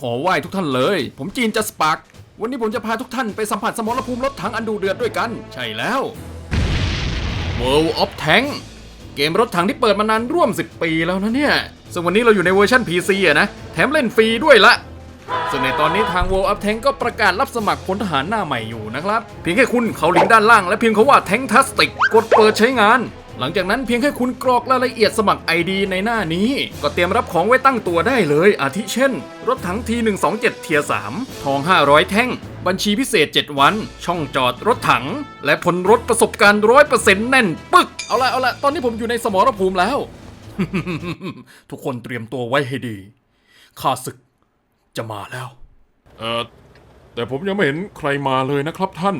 ขอไหว้ทุกท่านเลย ผมจีนจะสปาร์กวันนี้ผมจะพาทุกท่านไปสัมผัสสมรภูมิรถถังอันดูเดือดด้วยกัน ใช่แล้ว World of Tank เกมรถถังที่เปิดมานานร่วม 10 ปีแล้วนะเนี่ย ซึ่งวันนี้เราอยู่ในเวอร์ชัน PC อะนะ แถมเล่นฟรีด้วยละซึ่งในตอนนี้ทาง World of Tank ก็ประกาศรับสมัครพลทหารหน้าใหม่อยู่นะครับ เพียงแค่คุณเขาลิงก์ด้านล่างและพิมพ์คาว่า Tanktastic กดเปิดใช้งาน หลังจากนั้นเพียงแค่คุณกรอกรายละเอียดสมัคร ID ในหน้านี้ ก็เตรียมรับของไว้ตั้งตัวได้เลย อาทิเช่น รถถัง T127 เทียร์3ทอง 500 แท่ง บัญชีพิเศษ 7 วัน ช่องจอดรถถัง และผลรถประสบการณ์100%แน่น ปึก เอาละเอาละตอนนี้ผมอยู่ในสมรภูมิแล้ว ทุกคนเตรียมตัวไว้ให้ดีข้าศึกจะมาแล้ว เออแต่ผมยังไม่เห็นใครมาเลยนะครับท่าน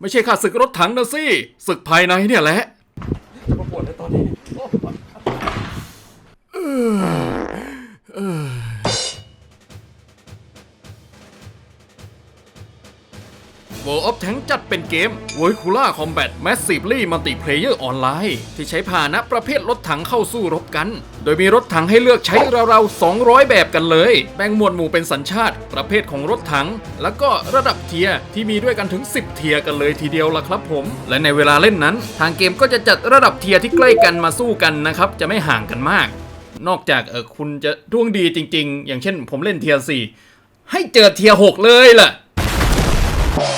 ไม่ใช่ข้าศึกรถถังนะสิศึกภายในเนี่ยแหละ World of Tank จัดเป็นเกม v o i c u l a Combat Massively Multiplayer Online ที่ใช้พาหนะประเภทรถถังเข้าสู้รบกัน โดยมีรถถังให้เลือกใช้ราวๆ 200 แบบกันเลย แบ่งหมวดหมู่เป็นสัญชาติ ประเภทของรถถัง แล้วก็ระดับเทียที่มีด้วยกันถึง 10 เทียกันเลยทีเดียวล่ะครับผม และในเวลาเล่นนั้น ทางเกมก็จะจัดระดับเทียที่ใกล้กันมาสู้กันนะครับ จะไม่ห่างกันมาก นอกจากเออคุณจะดวงดีจริง ๆ อย่างเช่น ผมเล่นเทียร์4ให้เจอเทียร์6เลยล่ะ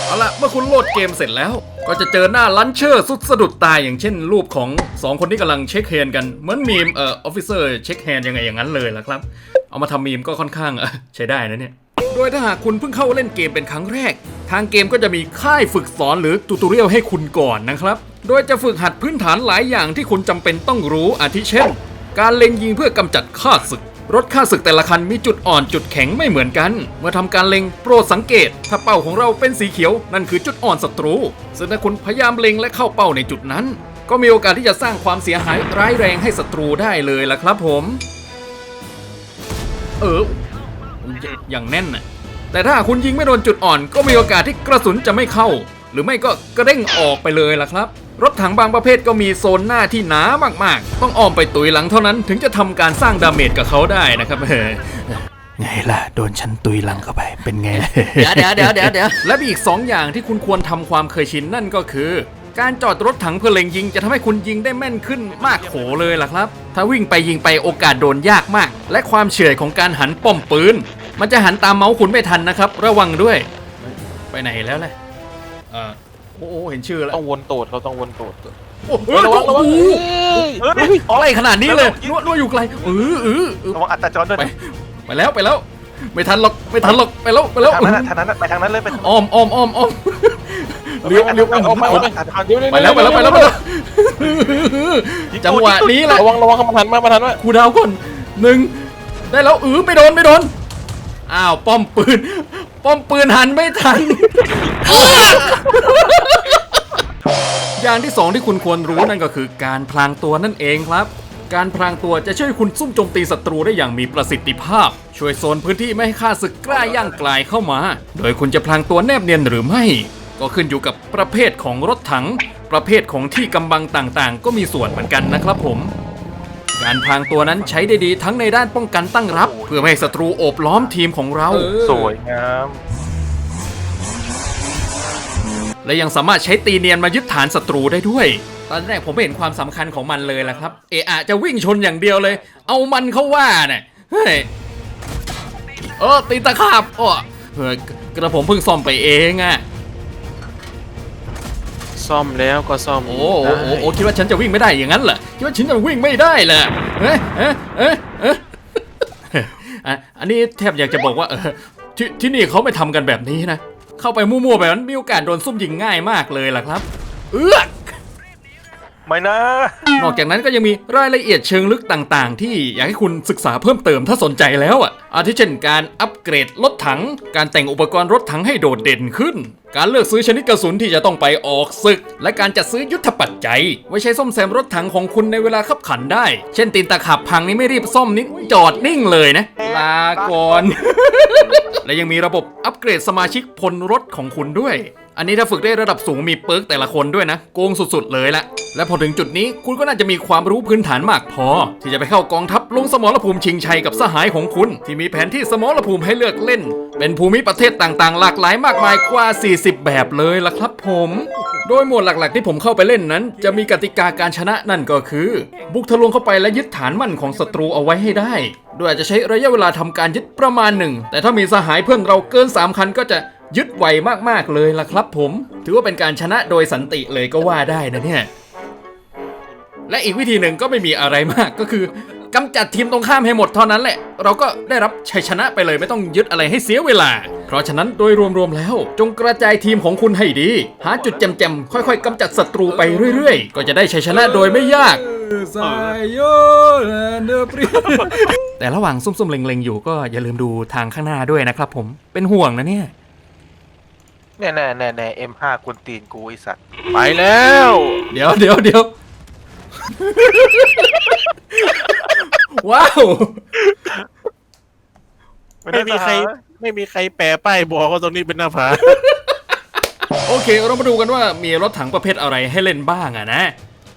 เอาละเมื่อคุณโหลดเกมเสร็จแล้ว ก็จะเจอหน้าลันเชอร์สุดสะดุดตายอย่างเช่น รูปของ 2 คนที่กำลังเช็คแฮนด์กันเหมือนมีมเอ่อออฟฟิเซอร์เช็คแฮนด์ยังไงอย่างนั้นเลยล่ะครับ เอามาทำมีมก็ค่อนข้างเออใช้ได้นะเนี่ยโดยถ้าหากคุณเพิ่งเข้าเล่นเกมเป็นครั้งแรก ทางเกมก็จะมีค่ายฝึกสอนหรือตูตูเรียลให้คุณก่อนนะครับ โดยจะฝึกหัดพื้นฐานหลายอย่างที่คุณจำเป็นต้องรู้อาทิเช่น การเล็งยิงเพื่อกำจัดข้าศึก รถข้าศึกแต่ละคันมีจุดอ่อนจุดแข็งไม่เหมือนกัน เมื่อทำการเล็งโปรดสังเกต ถ้าเป้าของเราเป็นสีเขียวนั่นคือจุดอ่อนศัตรูซึ่งถ้าคุณพยายามเล็งและเข้าเป้าในจุดนั้น ก็มีโอกาสที่จะสร้างความเสียหายร้ายแรงให้ศัตรูได้เลยล่ะครับผม เอออย่างแน่นน่ะแต่ถ้าคุณยิงไม่โดนจุดอ่อน ก็มีโอกาสที่กระสุนจะไม่เข้า หรือไม่ก็กระเด้งออกไปเลยล่ะครับ รถถังบางประเภทก็มีโซนหน้าที่หนามากๆ ต้องอ้อมไปตุยหลังเท่านั้นถึงจะทำการสร้างดาเมจกับเขาได้นะครับเออไงล่ะ โดนฉันตุยหลังเข้าไปเป็นไงล่ะเดี๋ยวเดี๋ยวเดี๋ยวเดี๋ยวและมีอีก 2 อย่างที่คุณควรทำความเคยชินนั่นก็คือ การจอดรถถังเพื่อเล็งยิงจะทำให้คุณยิงได้แม่นขึ้นมากโขเลยล่ะครับ ถ้าวิ่งไปยิงไปโอกาสโดนยากมาก และความเฉื่อยของการหันป้อมปืน มันจะหันตามเมาส์คุณไม่ทันนะครับ ระวังด้วย ไปไหนแล้วล่ะ เออโอ้โหเห็นชื่อแล้วต้องวนตูดเขาต้องวนตูดโอ้โหระวังระวังโอ้โหเฮ้ยเฮ้ยอะไรขนาดนี้เลยนัวนัวอยู่ไกลเออเออเออระวังอัตตาจรด้วยไปนะไปแล้วไปแล้ว ไม่ทันหรอกไม่ทันหรอกไปแล้วไปแล้วทางนั้นน่ะทางนั้นน่ะไปทางนั้นเลยไปทางนั้นอ้อมอ้อมอ้อมอ้อมเลี้ยวเลี้ยวเอาเอาไปเอาไปเอาไปไปแล้วไปแล้วไปแล้วไปแล้วจังหวะนี้แหละระวังระวังมาทันมามาทันว่าครูดาวก่อนหนึ่งได้แล้วอือไม่โดนไม่โดน อ้าวป้อมปืน ป้อมปืนหันไม่ทัน อย่างที่สองที่คุณควรรู้นั่นก็คือการพลางตัวนั่นเองครับ การพลางตัวจะช่วยคุณซุ่มโจมตีศัตรูได้อย่างมีประสิทธิภาพ ช่วยโซนพื้นที่ไม่ให้ข้าศึกกล้าย่างกลายเข้ามา โดยคุณจะพลางตัวแนบเนียนหรือไม่ ก็ขึ้นอยู่กับประเภทของรถถัง ประเภทของที่กำบังต่างๆ ก็มีส่วนเหมือนกันนะครับผม การพลางตัวนั้นใช้ได้ดีทั้งในด้านป้องกันตั้งรับ พื่อไม่ให้ศัตรูโอบล้อมทีมของเรา สวยงาม และยังสามารถใช้ตีเนียนมายึดฐานศัตรูได้ด้วย ตอนแรกผมไม่เห็นความสำคัญของมันเลยล่ะครับ เอะอะจะวิ่งชนอย่างเดียวเลย เอามันเข้าว่าเนี่ยเฮ้ยเออตีตะขาบอ้อเฮ้ยกระผมเพิ่งซ่อมไปเองอะซ่อมแล้วก็ซ่อมโอ้โหโอ้โหโอ้คิดว่าฉันจะวิ่งไม่ได้อย่างนั้นเหรอคิดว่าฉันจะวิ่งไม่ได้เหรอเฮ้ยเฮ้ยเฮ้ยเฮ้ย อะอันนี้แทบอยากจะบอกว่าเออที่ที่นี่เขาไม่ทำกันแบบนี้นะ เข้าไปมั่วๆแบบนั้นมีโอกาสโดนซุ่มยิงง่ายมากเลยล่ะครับ เอื้อ ไม่นะ นอกจากนั้นก็ยังมีรายละเอียดเชิงลึกต่างๆ ที่อยากให้คุณศึกษาเพิ่มเติมถ้าสนใจแล้วอะ อาทิเช่นการอัปเกรดรถถัง การแต่งอุปกรณ์รถถังให้โดดเด่นขึ้น การเลือกซื้อชนิดกระสุนที่จะต้องไปออกศึก และการจัดซื้อยุทธปัจจัย ไว้ใช้ซ่อมแซมรถถังของคุณในเวลาขับขันได้ เช่นตีนตะขับพังนี่ไม่รีบซ่อมนิดจอดนิ่งเลยนะ ลาก่อน และยังมีระบบอัปเกรดสมาชิกพลรถของคุณด้วย อันนี้ถ้าฝึกได้ระดับสูงมีเปิร์กแต่ละคนด้วยนะ โกงสุดๆเลยละและพอถึงจุดนี้คุณก็น่าจะมีความรู้พื้นฐานมากพอ ที่จะไปเข้ากองทัพลงสมรภูมิชิงชัยกับสหายของคุณ ที่มีแผนที่สมรภูมิให้เลือกเล่น เป็นภูมิประเทศต่างๆ หลากหลายมากมายกว่า 40 แบบเลยล่ะครับผม โดยหมวดหลักๆ ที่ผมเข้าไปเล่นนั้น จะมีกติกาการชนะนั่นก็คือ บุกทะลวงเข้าไปและยึดฐานมั่นของศัตรูเอาไว้ให้ได้ โดยอาจจะใช้ระยะเวลาทำการยึดประมาณหนึ่งแต่ถ้ามีสหายเพื่อนเราเกิน 3 คันก็จะ ยึดไวมากๆเลยล่ะครับผม ถือว่าเป็นการชนะโดยสันติเลยก็ว่าได้นะเนี่ย และอีกวิธีหนึ่งก็ไม่มีอะไรมากก็คือกำจัดทีมตรงข้ามให้หมดเท่านั้นแหละ เราก็ได้รับชัยชนะไปเลยไม่ต้องยึดอะไรให้เสียเวลา เพราะฉะนั้นโดยรวมๆแล้ว จงกระจายทีมของคุณให้ดี หาจุดแจมๆ ค่อยๆกำจัดศัตรูไปเรื่อยๆ ก็จะได้ชัยชนะโดยไม่ยาก แต่ระหว่างซุ่มๆเล็งๆอยู่ก็อย่าลืมดูทางข้างหน้าด้วยนะครับผมเป็นห่วงนะเนี่ย แน่แน่แน่แน่เอ็มห้ากวนตีนกูไอสัตว์ไปแล้ว เดี๋ยวเดี๋ยวเดี๋ยว ว้าว ไม่มีใคร ไม่มีใครแปลป้ายบอกว่าตรงนี้เป็นหน้าผา โอเค เรามาดูกันว่ามีรถถังประเภทอะไรให้เล่นบ้างอะนะ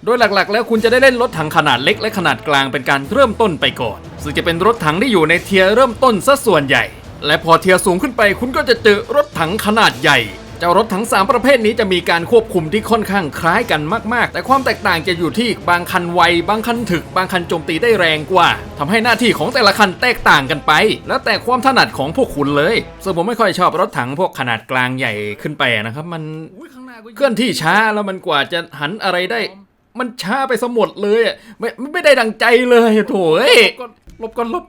โดยหลักๆ แล้วคุณจะได้เล่นรถถังขนาดเล็กและขนาดกลางเป็นการเริ่มต้นไปก่อน ซึ่งจะเป็นรถถังที่อยู่ในเทียร์เริ่มต้นซะส่วนใหญ่ และพอเทียร์สูงขึ้นไปคุณก็จะเจอรถถังขนาดใหญ่ เจ้ารถถัง 3 ประเภทนี้จะมีการควบคุมที่ค่อนข้างคล้ายกันมากๆ แต่ความแตกต่างจะอยู่ที่บางคันไว บางคันถึก บางคันโจมตีได้แรงกว่าทำให้หน้าที่ของแต่ละคันแตกต่างกันไป แล้วแต่ความถนัดของพวกคุณเลยส่วนผมไม่ค่อยชอบรถถังพวกขนาดกลางใหญ่ขึ้นไปนะครับ มันเคลื่อนที่ช้าแล้วมันกว่าจะหันอะไรได้ มันช้าไปสมดเลยไม่ไม่ได้ดังใจเลยโถ่หลบก่อนหลบ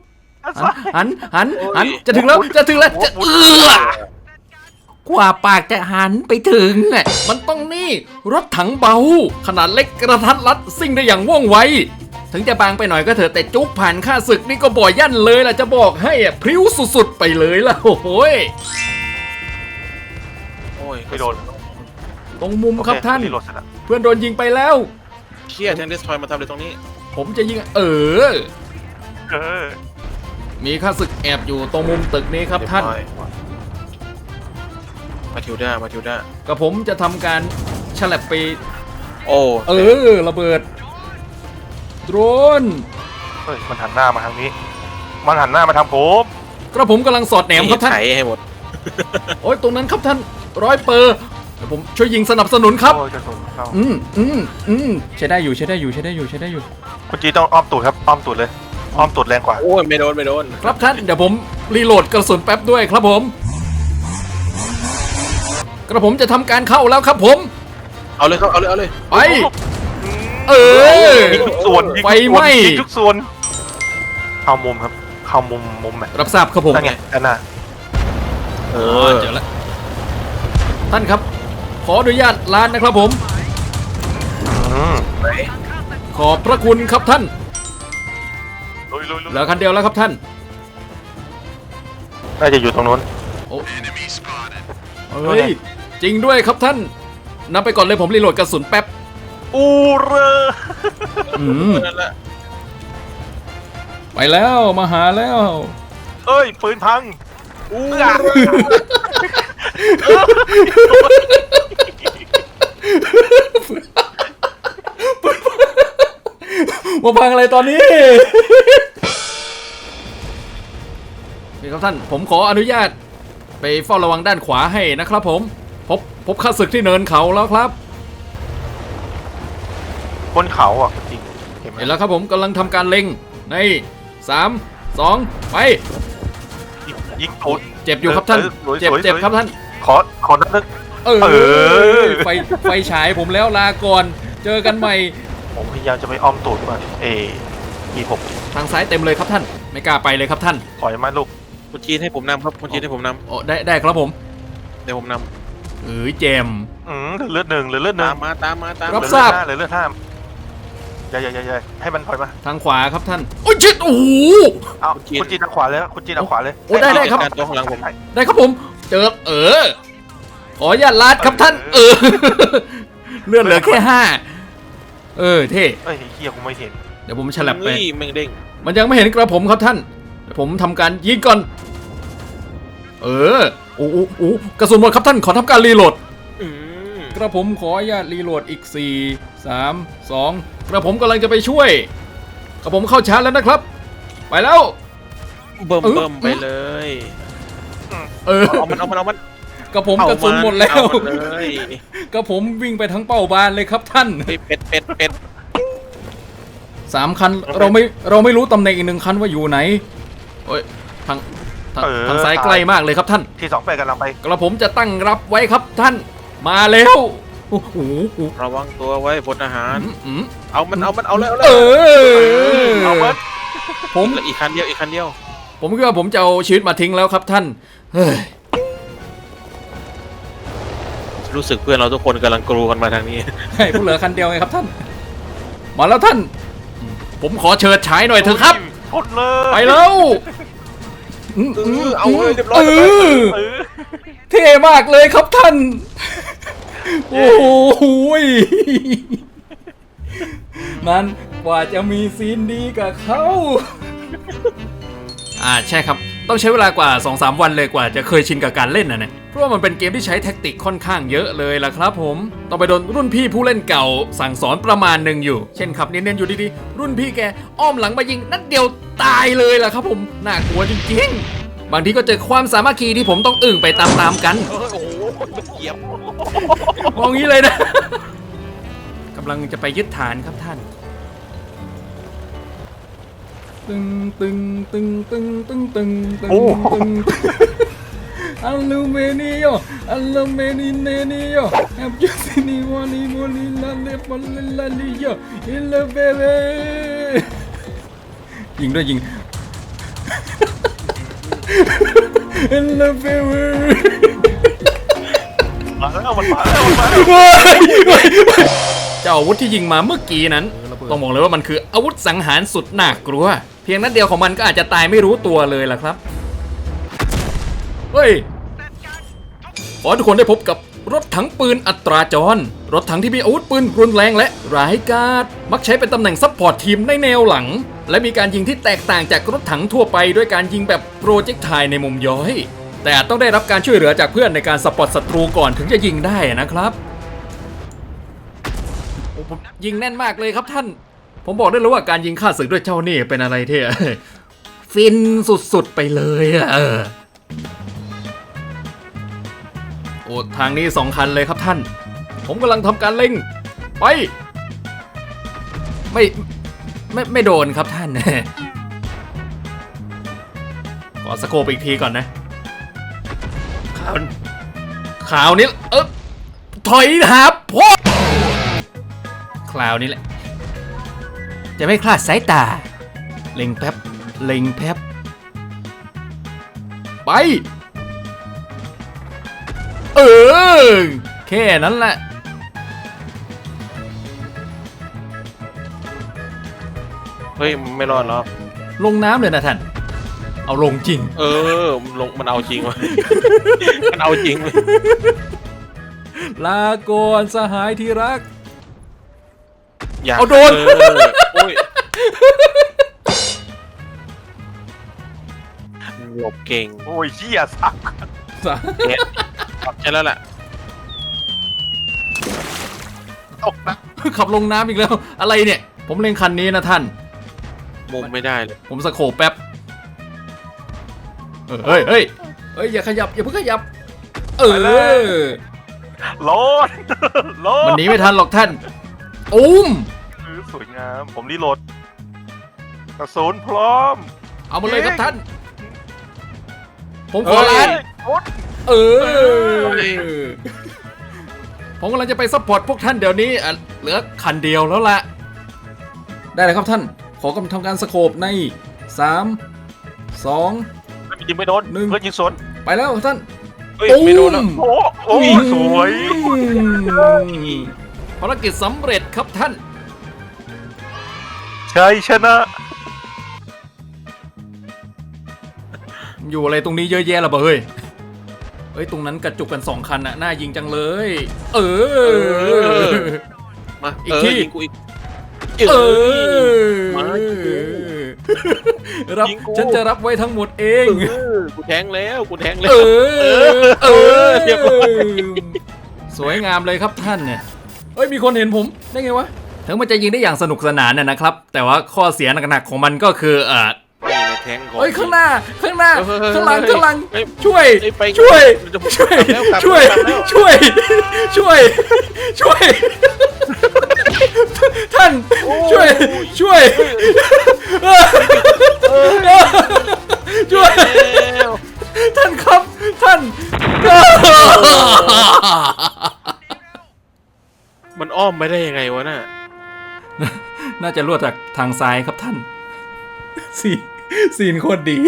หันหันหันหันจะถึงแล้วจะถึงแล้วจะเอื้อกว่าปากจะหันไปถึงอะมันต้องนี่รถถังเบา ขนาดเล็กกระทัดรัดซิ่งได้อย่างว่องไวถึงจะบางไปหน่อยก็เถอะแต่จุกผ่านค่าศึกนี่ก็บ่อยยั่นเลยล่ะจะบอกให้อะพริ้วสุดๆไปเลยล่ะโอ้โหยโอ้ยไม่โดนตรงมุมครับท่านรีโหลดเสร็จแล้วเพื่อนโดนยิงไปแล้ว เชี่ยแทนเดสทอยมาทำอะไรตรงนี้ ผมจะยิงเออ เออ มีข้าศึกแอบอยู่ตรงมุมตึกนี้ครับท่านมาทิวด้ามาทิวด้ากับผมจะทำการฉลับไป โอ้เออ ระเบิด โดรน เฮ้ยมันหันหน้ามาทางนี้ มันหันหน้ามาทางผมกระผมกำลังสอดแหนมครับท่าน ไถให้หมดโอ้ยตรงนั้นครับท่านร้อยเปอร์เดี๋ยวผมช่วยยิงสนับสนุนครับ โอ้ยกระสุนเข้าอืมอืมอืมใช้ได้อยู่ใช้ได้อยู่ใช้ได้อยู่ใช้ได้อยู่ คุณจีต้องอ้อมตูดครับอ้อมตูดเลย อ้อมตูดแรงกว่า โอ้ยไม่โดนไม่โดนครับท่านเดี๋ยวผมรีโหลดกระสุนแป๊บด้วยครับผม กระผมจะทำการเข้าแล้วครับผม เอาเลยครับเอาเลยเอาเลยไป เออ ยิงทุกส่วนยิงไฟทุกไหม้ส่วนยิงทุกส่วนเข้ามุมครับ เข้ามุมมุมไหนรับทราบครับผม นั่นไงด้านหน้าเอเอออเจอแล้วท่านครับ ขออนุญาตลานนะครับผม อืมขอบพระคุณครับท่าน ลุยลุยลุยเหลือคันเดียวแล้วครับท่าน น่าจะอยู่ตรงนู้นโอ้เฮ้ย จริงด้วยครับท่านนำไปก่อนเลยผมรีโหลดกระสุนแป๊บอูเรออืมนั่นแหละไปแล้วมาหาแล้ว เอ้ยปืนพังอู้มาพังอะไรตอนนี้ นี่ครับท่าน ผมขออนุญาต ไปเฝ้าระวังด้านขวาให้นะครับผม พบพบข้าศึกที่เนินเขาแล้วครับ บนเขาอะจริงเห็นไหมเห็นแล้วครับผมกำลังทำการเล็งในสามสองไป ยิงตูดเจ็บอยู่ครับท่าน เออสวยเจ็บสวยเจ็บสวยครับท่าน ขอขอนักนึกเออเออไฟไฟฉายผมแล้วลาก่อน เจอกันใหม่ ผมพยายามจะไปอ้อมตูดมันเอยี่หกทางซ้ายเต็มเลยครับท่าน ไม่กล้าไปเลยครับท่าน ถอยมาลูก คุณจีนให้ผมนำครับคุณจีนให้ผมนโอ้ได้ได้ครับผมำเดี๋ยวผมนเอ้ยเจม อืมเหลือเลือดหนึ่งเหลือเลือดำหนึ่ตางมมาตามมาตามรับมาทราบ เหลือเลือดห้าเหลือเลือดห้าอย่าอย่าอย่าอย่าให้มันถอยมา ทางขวาครับท่านโอ้ยชิดโอ้โห เอาคุณจีนทางขวาเลยคุณจีนทางขวาเลยโอ้ได้ได้ครับ จัการตัวข้างหลังผมได้ครับผม เจอเออขออนุญาตลาดครับท่าน เออ เลือดเหลือแค่ห้าเออเท่เอ้ยไอ้เฮียกูไม่เห็นเดี๋ยวผมฉลับไปเฮ้ยแม่งเด้งมันยังไม่เห็นกระผมครับท่านเดี๋ยว ผมทำการยิงก่อน เออโอ้โหโอ้โหกระสุนหมดครับท่านขอทำการรีโหลดอืกระผมขออนุญาตรีโหลดอีก 4 3 2 กระผมกำลังจะไปช่วย กระผมเข้าชาร์จแล้วนะครับ ไปแล้วเบิ่มเออเบิ่มไปเลย เออเอามันเอามันเอามันกระผมกระสุนหมดแล้วเอามันเลยกระผมวิ่งไปทั้งเป้าบานเลยครับท่านเฮ้ยเป็ดเป็ดเป็ดสามคันเราไม่เราไม่รู้ตำแหน่งอีกหนึ่งคันว่าอยู่ไหน โอ้ยทางทางเออ ทางซ้ายใกล้มากเลยครับท่านที่สองแปดกำลังไป กระผมจะตั้งรับไว้ครับท่าน มาแล้วโอ้โหระวังตัวไว้พลทหาร อืมอืมเอามันเอามันเอาเลยเอาเลเอยอเอาเบิร์ดผมเหลืออีกคันเดียวอีกคันเดียวผมคิดว่าผมจะเอาชีวิตมาทิ้งแล้วครับท่านเฮ้ยรู้สึกเพื่อนเราทุกคนกำลังกรูกันมาทางนี้ ให้ผู้เหลือคันเดียวไงครับท่าน มาแล้วท่าน ผมขอเชิดฉายหน่อยเถอะครับช นเลยไปแล้วมเออเอาเลยเรียบร้อยเออเออเท่มากเลยครับท่าน โอ้โหยนั้นกว่าจะมีซีนดีกับเขาอ่าใช่ครับ ต้องใช้เวลากว่า 2-3 วันเลยกว่าจะเคยชินกับการเล่นนะเนี่ยเพ ราะว่ามันเป็นเกมที่ใช้แท็กติกค่อนข้างเยอะเลยล่ะครับ ผมต้องไปโดนรุ่นพี่ผู้เล่นเก่า สั่งสอนประมาณหนึ่งอยู่ เช่นขับเนียนๆอยู่ดีๆ รุ่นพี่แกอ้อมหลังมายิงนัดเดียวตายเลยล่ะครับ ผมน่ากลัวจริงๆ บางทีก็เจอความสามัคคีที่ผมต้องอึ่งไปตามๆกันเออโอ้โหมันเหยียบมองงี้เลยนะกำลังจะไปยึดฐานครับท่านตึงตึงตึงตึงตึงตึงตึงตึง อัลลูเมเนียอัลลูเมนิเนเนียแอบยูซินีวานีโมลิลาเลปอลลาลียอิลเบเบยิงด้วยยิงอิลเบเบมาแล้วมันมาแล้วมันมาแล้วเจ้าอาวุธที่ยิงมาเมื่อกี้นั้น ต้องบอกเลยว่ามันคืออาวุธสังหารสุดน่ากลัว เพียงนัดเดียวของมันก็อาจจะตายไม่รู้ตัวเลยล่ะครับ เฮ้ย ขอทุกคนได้พบกับรถถังปืนอัตราจร รถถังที่มีอาวุธปืนรุนแรงและร้ายกาจมักใช้เป็นตำแหน่งซัพพอร์ตทีมในแนวหลัง และมีการยิงที่แตกต่างจากรถถังทั่วไปด้วยการยิงแบบโปรเจกต์ไทในมุมย้อย แต่ต้องได้รับการช่วยเหลือจากเพื่อนในการสปอตศัตรูก่อนถึงจะยิงได้นะครับโอ้ผมยิงแน่นมากเลยครับท่าน ผมบอกได้เลยว่าการยิงฆ่าศึกด้วยเจ้านี่เป็นอะไรที่ฟินสุดๆไปเลยอะ โอ้ทางนี้สองคันเลยครับท่าน ผมกำลังทำการเล็ง ไป ไม่ไม่ไม่โดนครับท่าน ขอสโคปอีกทีก่อนนะข่าวข่าวนี้เออถอยหาพ่อคราวนี้แหละ จะไม่คลาดสายตา เล็งแป๊บ เล็งแป๊บ ไป เออแค่นั้นแหละเฮ้ยไม่รอดหรอกลงน้ำเลยนะท่านเอาลงจริง เออมันลงมันเอาจริงวะมันเอาจริงเว้ยลาก่อนสหายที่รัก อย่าเอาโดน เออโอ้ยหลบเก่งโอ้ยเหี้ยสักเอ็ด ใช่แล้วแหละตกนะ ขับลงน้ำอีกแล้ว อะไรเนี่ย ผมเล็งคันนี้นะท่าน มุมไม่ได้เลย ผมสโคปแป๊บเออเฮ้ยเฮ้ยเฮ้ยอย่าขยับอย่าเพิ่งขยับ เออโลดโลดมันหนีไม่ทันหรอกท่านอุ้มคือสวยงาม ผมรีโหลดกระสุนพร้อมเอามาเลยครับท่าน ผมขเฮ้อยร้าน โอ๊ย เออ ผมกำลังจะไปซัพพอร์ตพวกท่านเดี๋ยวนี้อะเหลือคันเดียวแล้วละได้เลยครับท่าน ขอกำลังทำการสโคปใน 3 2ยิงไม่โดนหนึ่ง เพื่อนยิงสวนไปแล้วท่าน เฮ้ยไม่โดนแล้วตุ้มโอ้โอ้สวยภารกิจสำเร็จครับท่าน ชัยชนะอยู่อะไรตรงนี้เยอะแยะละเบเฮ้ย เฮ้ยตรงนั้นกระจุกกันสองคันน่ะน่ายิงจังเลย เออ มาอีกเออทียิงกูอีกเออมารับยิงกูฉันจะรับไว้ทั้งหมดเองเออกูแทงแล้วกูแทงแล้เอวอเออเรียบร้อยสวยงามเลยครับท่านเนี่ยเอ้ยมีคนเห็นผมได้ไงวะถึงมันจะยิงได้อย่างสนุกสนานน่ะนะครับ แต่ว่าข้อเสียหนักๆของมันก็คือเออนี่ในแทงของเอ้ยข้างหน้าข้างหน้าเฮ้ยเฮ้ยข้างหลังเฮ้ยข้างหลังเฮ้ยช่วยเฮ้ยไปช่วยเดี๋ยวผมช่วยกลับแล้วกลับช่วยกลับแล้ว ช่วย ช่วย ช่วย ท่านช่วยช่วยช่วยเร็วท่านครับท่านมันอ้อมไปได้ยังไงวะน่ะ น่าจะรวดจากทางซ้ายครับท่านสี ซีนโคตรดี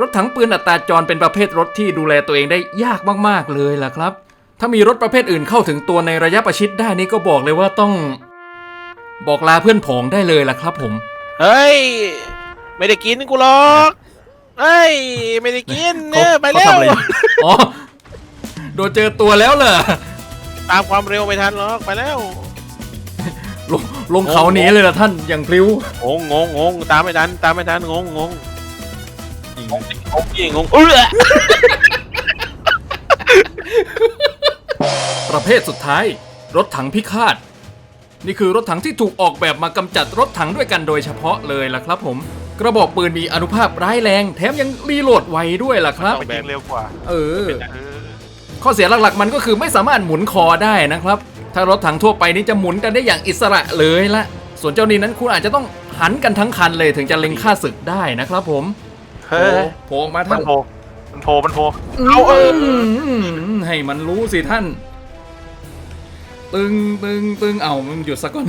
รถถังปืนอัตราจรเป็นประเภทรถที่ดูแลตัวเองได้ยากมากๆเลยล่ะครับ ถ้ามีรถประเภทอื่นเข้าถึงตัวในระยะประชิดได้นี่ก็บอกเลยว่าต้อง บอกลาเพื่อนผองได้เลยล่ะครับ ผม เฮ้ย ไม่ได้กินกูหรอกเฮ้ย ไม่ได้กินเนี่ยไปเขาแล้ทำวอะไรอยู่อ๋อ โดนเจอตัวแล้วเหรอ ตามความเร็วไม่ทันหรอกไปแล้ว ลงลงเขาหนีเลยล่ะท่านอย่างพลิ้วงงงงงงตามไม่ทันตามไม่ทันงงงงงงยิงงงเออประเภทสุดท้าย รถถังพิฆาต นี่คือรถถังที่ถูกออกแบบมากำจัดรถถังด้วยกันโดยเฉพาะเลยล่ะครับผม กระบอกปืนมีอนุภาพร้ายแรง แถมยังรีโหลดไวด้วยล่ะครับมันยิงเร็วกว่าเออเออ ข้อเสียหลักๆมันก็คือไม่สามารถหมุนคอได้นะครับ ถ้ารถถังทั่วไปนี่จะหมุนกันได้อย่างอิสระเลยละ ส่วนเจ้านี้นั้นคุณอาจจะต้องหันกันทั้งคันเลยถึงจะเล็งค่าศึกได้นะครับผมเฮ้ยโผล่ออกมามัท่านนโผล่มันโผล่มันโผล่เอาเออให้มันรู้สิท่าน ตึงตึงตึงเอามึงหยุดสักก่อน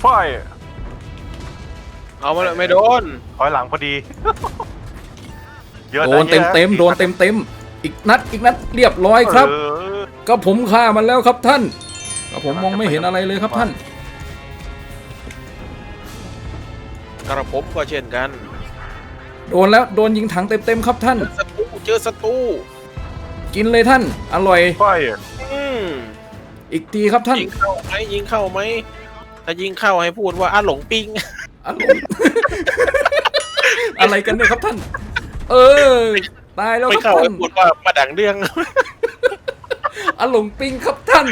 ไฟเอามาเลยไม่โดนถอยหลังพอดี เยอะโดนะนเต็มเต็มๆโดนเต็มเต็มๆ อีกนัดอีกนัดเรียบร้อยครับ เออก็ผมฆ่ามันแล้วครับท่านก็ผมมองไม่เห็นอะไรเลยครับท่าน กระผมก็เช่นกัน โดนแล้วโดนยิงถังเต็มเต็มๆครับท่าน ศัตรูเจอศัตรูกินเลยท่าน อร่อย ไฟอืมอีกทีครับท่านยิงเข้าไหมยิงเข้าไหมถ้ายิงเข้าให้พูดว่าอาหลงปิง อร่อย อะไรกันเนี่ยครับท่าน เออ ตายแล้วไม่ครับเข้าท่าให้นพูดว่ามาดังเรื่องอลงปิงครับท่าน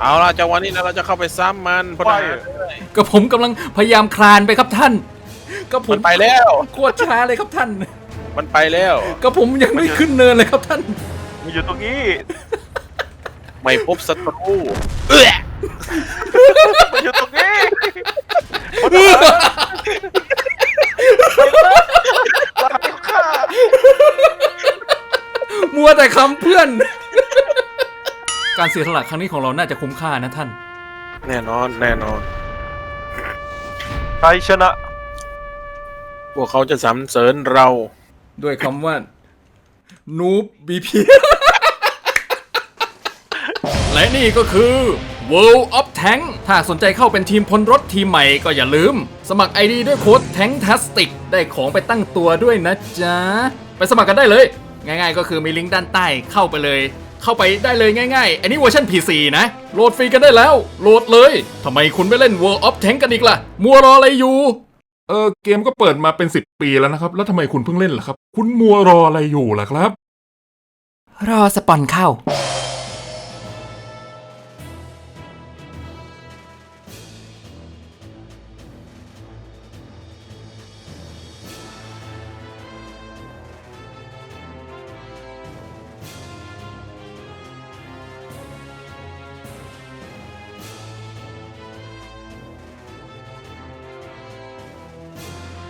เอาล่ะจังหวะนี้นะเราจะเข้าไปซ้ำมันพอไฟดีก็ผมกำลังพยายามคลานไปครับท่านก็ผมัมนไปแล้ว โคตรช้าเลยครับท่านมันไปแล้วก็ผมยังไม่ขึ้นเนินเลยครับท่าน มันอยู่ตรงนี้ ไม่พบศัตรูเอื้อมันอยู่ตรงนี้ ลากข้ามัวแต่คำเพื่อน การเสียสละครั้งนี้ของเราน่าจะคุ้มค่านะท่าน แน่นอนแน่นอน ใครชนะ พวกเขาจะสรรเสริญเรา ด้วยคำว่า นูบบีพี และนี่ก็คือ World of Tank ถ้าสนใจเข้าเป็นทีมพลรถทีมใหม่ก็อย่าลืม สมัคร ID ด้วยโค้ด Tanktastic ได้ของไปตั้งตัวด้วยนะจ๊ะ ไปสมัครกันได้เลย ง่ายๆ ก็คือมีลิงก์ด้านใต้เข้าไปเลย เข้าไปได้เลยง่ายๆ อันนี้เวอร์ชัน PC นะ โหลดฟรีกันได้แล้ว โหลดเลยทำไมคุณไม่เล่น World of Tank กันอีกล่ะ มัวรออะไรอยู่ เออเกมก็เปิดมาเป็นสิบปีแล้วนะครับ แล้วทำไมคุณเพิ่งเล่นล่ะครับ คุณมัวรออะไรอยู่ล่ะครับ รอสปอนเข้า